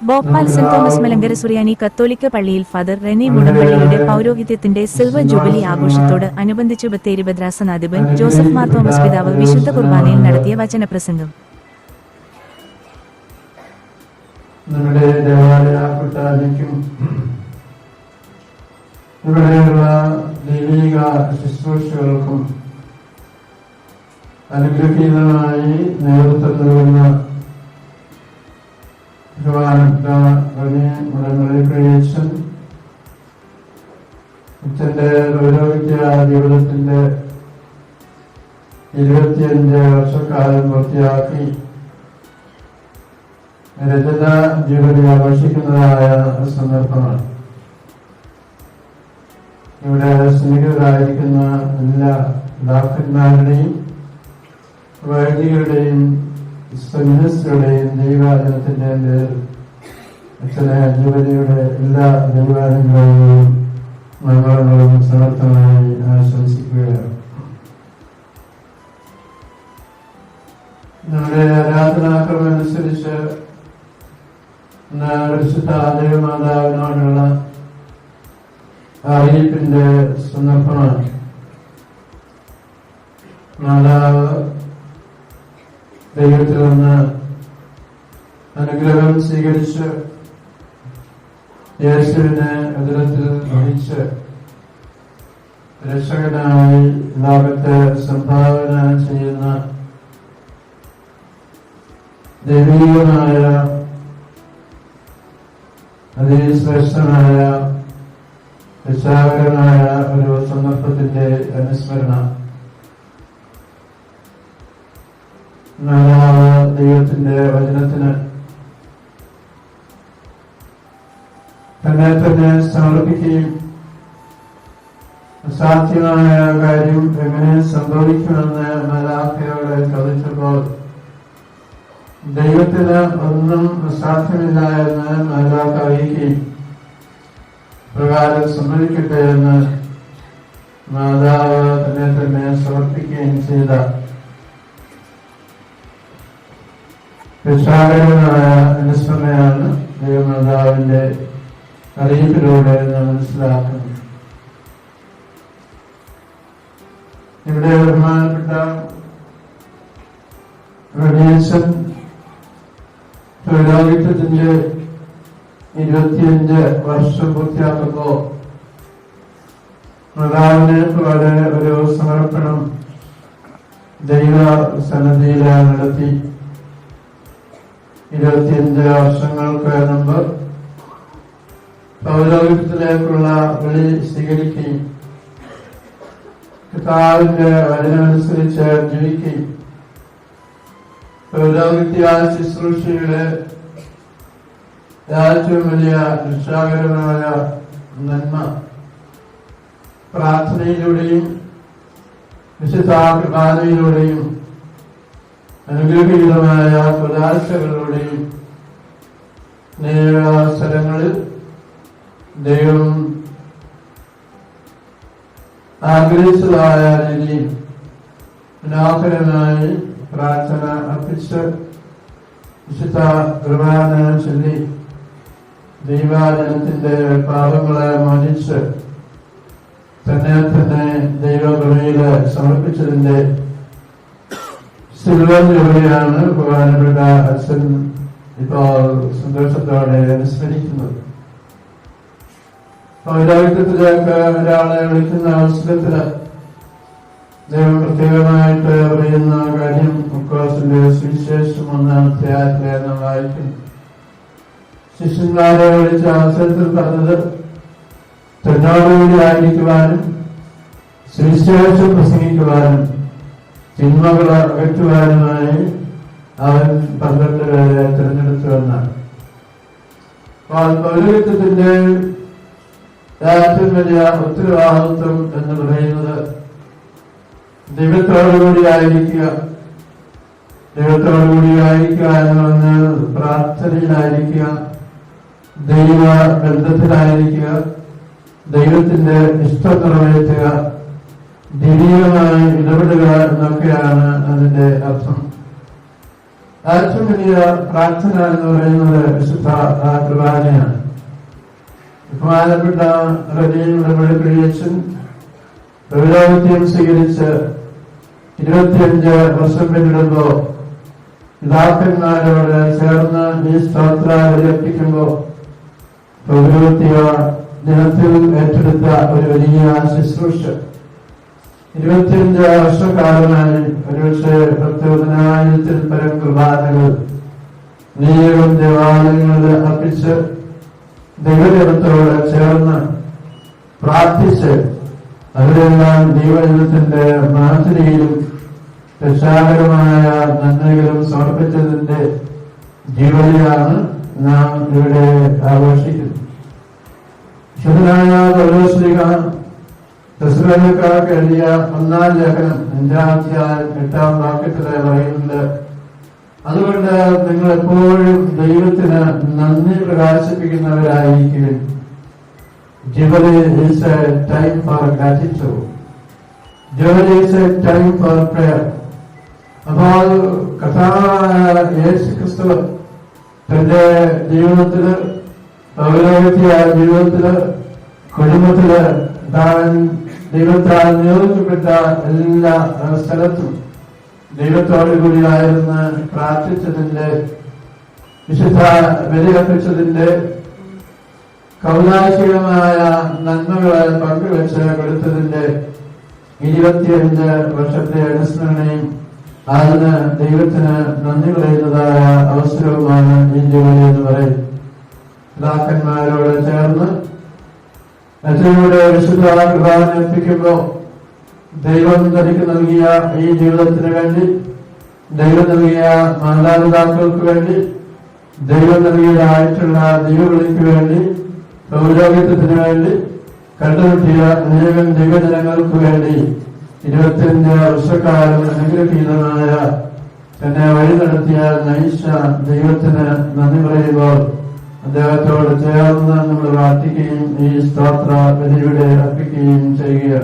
Bhopal saint Thomas Malankara സുറിയാനി കത്തോലിക്ക പള്ളിയിൽ father Reni മുടമ്പള്ളിയുടെ പൗരോഹിത്യത്തിന്റെ സിൽവർ ജൂബിലി ആഘോഷത്തോട് അനുബന്ധിച്ച് ബത്തേരി ഭദ്രാസനാധിപൻ ജോസഫ് മാർ തോമസ് പിതാവ് വിശുദ്ധ കുർബാനയിൽ നടത്തിയ വചനപ്രസംഗം. നമ്മുടെ നേതൃത്വം നൽകുന്ന ബഹുമാനപ്പെട്ട റണി മുടങ്ങളെ ക്രിയേഷൻ അച്ഛന്റെ പൗരോഹിത്യ ജീവിതത്തിന്റെ ഇരുപത്തിയഞ്ച് വർഷക്കാലം പൂർത്തിയാക്കി രചന ജീവിതം ആഘോഷിക്കുന്നതായ സന്ദർഭമാണ്. ഇവിടെ സ്നേഹിതരായിരിക്കുന്ന എല്ലാ ഡാക്ടർമാരുടെയും വൈദികരുടെയും സെമിനിസ്റ്റുകളുടെയും ദൈവാചനത്തിന്റെ പേരിൽ അച്ഛനെ ജൂബിലിയുടെ എല്ലാ ദൈവാനുഗ്രഹങ്ങളും മംഗളങ്ങളും സമർത്ഥമായി ആശംസിക്കുകയാണ്. നമ്മുടെ ആരാധനാക്രമം അനുസരിച്ച് ഇന്ന് പരിശുദ്ധ ദേവമാതാവിനോടുള്ള അറിയിപ്പിന്റെ സന്ദർഭമാണ്. മാതാവ് ദൈവത്തിൽ നിന്ന് അനുഗ്രഹം സ്വീകരിച്ച് യേശുവിനെ അതിരത്തിൽ വഹിച്ച് രക്ഷകനായി ലോകത്തെ സംഭാവന ചെയ്യുന്ന ദൈവീകമായ അതിശ്രേഷ്ഠനായ രക്ഷാകരമായ ഒരു നാലാമ ദൈവത്തിന്റെ വചനത്തിന്. തന്നെ തന്നെ സമർപ്പിക്കുകയും അസാധ്യമായ കാര്യം എങ്ങനെ സംഭവിക്കുമെന്ന് മലാഖയോട് ചോദിച്ചപ്പോൾ ദൈവത്തിന് ഒന്നും അസാധ്യമില്ല എന്ന് മാതാവ് അറിയിക്കുകയും പ്രകാരം സമ്മതിക്കട്ടെ എന്ന് മാതാവ് തന്നെ തന്നെ സമർപ്പിക്കുകയും ചെയ്ത. രക്ഷാകരമായ അനുസ്മരണയാണ് ദൈവമാതാവിന്റെ അറിയിപ്പിലൂടെ നാം മനസ്സിലാക്കുന്നത്. ഇവിടെ ബഹുമാനപ്പെട്ട റഡീഷൻ തൊഴിലാളിത്തത്തിന്റെ ഇരുപത്തിയഞ്ച് വർഷം പൂർത്തിയാക്കുമ്പോ മാതാവിനെ വളരെ ഒരു സമർപ്പണം ദൈവ സന്നദ്ധിയിലാണ് നടത്തി. ഇരുപത്തിയഞ്ച് വർഷങ്ങൾക്ക് മുമ്പ് പൗരോഹിത്യത്തിലേക്കുള്ള വിളി സ്വീകരിക്കുകയും കർത്താവിന്റെ വചനമനുസരിച്ച് ജീവിക്കുകയും പൗരോഹിത്യ ശുശ്രൂഷയുടെ ഏറ്റവും വലിയ രക്ഷാകരമായ നന്മ പ്രാർത്ഥനയിലൂടെയും വിശുദ്ധ കുർബാനയിലൂടെയും അനുഗ്രഹീതമായ പുരാശകളിലൂടെയും നേരവസരങ്ങളിൽ ദൈവം ആഗ്രഹിച്ചതായ രീതിയിൽ മനോഹരമായി പ്രാർത്ഥന അർപ്പിച്ച് വിശുദ്ധ കുർബാന ചൊല്ലി ദൈവാജനത്തിന്റെ പാപങ്ങളെ മാനിച്ച് തന്നെ തന്നെ ദൈവകൃപയിൽ സമർപ്പിച്ചതിന്റെ സിൽവർ ജൂബിലിയാണ് ബഹുമാനപ്പെട്ട അച്ഛൻ ഇപ്പോ സന്തോഷത്തോടെ അനുസ്മരിക്കുന്നത് പൗരാഹിത്യത്തിലേക്ക് ഒരാളെ വിളിക്കുന്ന അവസരത്തിൽ ദൈവം പ്രത്യേകമായിട്ട് പറയുന്ന കാര്യം മുക്കോസിന്റെ സുവിശേഷം ഒന്നാം അധ്യായത്തിലെ നാം വായിക്കുന്നു ശിഷ്യന്മാരെ വിളിച്ച അവസരത്തിൽ പറഞ്ഞത് തന്നോടുകൂടി ആയിരിക്കുവാനും സുവിശേഷം പ്രസംഗിക്കുവാനും ചിന്മകൾ അകറ്റുവാനുമായി അവൻ പന്ത്രണ്ട് പേരെ തിരഞ്ഞെടുത്തു എന്നാണ്. അപ്പോൾ പൗരത്വത്തിന്റെ ഏറ്റവും വലിയ ഉത്തരവാദിത്വം എന്ന് പറയുന്നത് ദൈവത്തോടുകൂടി ആയിരിക്കുക ദൈവത്തോടുകൂടി ആയിരിക്കുക എന്ന് പറഞ്ഞാൽ പ്രാർത്ഥനയിലായിരിക്കുക ദൈവ ബന്ധത്തിലായിരിക്കുക ദൈവത്തിന്റെ ഇഷ്ടം നിറവേറ്റുക ദൈവികമായി ഇടപെടുക എന്നൊക്കെയാണ് അതിന്റെ അർത്ഥം. ഏറ്റവും വലിയ പ്രാർത്ഥന എന്ന് പറയുന്നത് വിശുദ്ധ കുർബാനയാണ് ബഹുമാനപ്പെട്ട റബിയുടെ വെളുപ്പിടിയച്ചൻ പൗരോഹിത്യം സ്വീകരിച്ച് ഇരുപത്തിയഞ്ച് വർഷം പിന്നിടുമ്പോ പിതാക്കന്മാരോട് ചേർന്ന് ഈ സ്തോത്ര ബലിയർപ്പിക്കുമ്പോ പൗരോഹിത്യ ദിനത്തിൽ ഏറ്റെടുത്ത ഒരു വലിയ ശുശ്രൂഷ. ഇരുപത്തിയഞ്ച് വർഷക്കാലമായി ഒരുപക്ഷെ പത്തിരുപതിനായിരത്തിൽ പരം കുർബാനകൾ നീയും ദേവാലയങ്ങളിൽ അർപ്പിച്ച് ദൈവദേവത്തോട് ചേർന്ന് പ്രാർത്ഥിച്ച് അവരെല്ലാം ദൈവജനത്തിന്റെ മാതൃകയിലും രക്ഷാകരമായ നന്മകളും സമർപ്പിച്ചതിന്റെ ജീവനിലാണ് നാം ഇവിടെ ആഘോഷിക്കുന്നത്. ശുദ്ധനായ പൗലോസ്ലിക എഴുതിയ ഒന്നാം ലേഖനം അഞ്ചാം അധ്യായം എട്ടാം വാക്യത്തിലെ പറയുന്നുണ്ട്. അതുകൊണ്ട് നിങ്ങൾ എപ്പോഴും ദൈവത്തിന് നന്ദി പ്രകാശിപ്പിക്കുന്നവരായിരിക്കും jubilee is a time for gratitude jubilee is a time for prayer അപ്പോൾ യേശു ക്രിസ്തു തന്റെ ജീവിതത്തിൽ ജീവിതത്തിൽ കുടുംബത്തിൽ താൻ ദൈവത്താൽ നിയോഗിക്കപ്പെട്ട എല്ലാ സ്ഥലത്തും ദൈവത്തോടു കൂടിയായിരുന്ന് പ്രാർത്ഥിച്ചതിന്റെ വിശുദ്ധ ബലിയർപ്പിച്ചതിന്റെ കൗലാശികമായ നന്മകളെ പങ്കുവെച്ച് കൊടുത്തതിന്റെ ഇരുപത്തിയഞ്ച് വർഷത്തെ അനുസ്മരണയും അതിന് ദൈവത്തിന് നന്ദി പറയുന്നതായ അവസരവുമാണ് ഇന്ത്യ എന്ന് പറയും. പിതാക്കന്മാരോട് ചേർന്ന് അച്ഛനോട് വിശുദ്ധ കുർബാന എത്തിക്കുമ്പോ ദൈവം തനിക്ക് നൽകിയ ഈ ജീവിതത്തിന് വേണ്ടി ദൈവം നൽകിയ മാതാപിതാക്കൾക്ക് വേണ്ടി ദൈവം നൽകിയതായിട്ടുള്ള ദൈവവിളിക്ക് വേണ്ടി പൗരോഹിത്യത്തിന് വേണ്ടി കണ്ടുമുട്ടിയ അനേകം ദൈവജനങ്ങൾക്ക് വേണ്ടി ഇരുപത്തിയഞ്ച് വർഷക്കാലം അനുഗ്രഹീതമായ എന്നെ വഴി നടത്തിയ നയിച്ച ദൈവത്തിന് നന്ദി പറയുമ്പോൾ അദ്ദേഹത്തോട് ചേർന്ന് നമ്മൾ പ്രാർത്ഥിക്കുകയും ഈ സ്തോത്ര ബലിയുടെ അർപ്പിക്കുകയും ചെയ്യുക.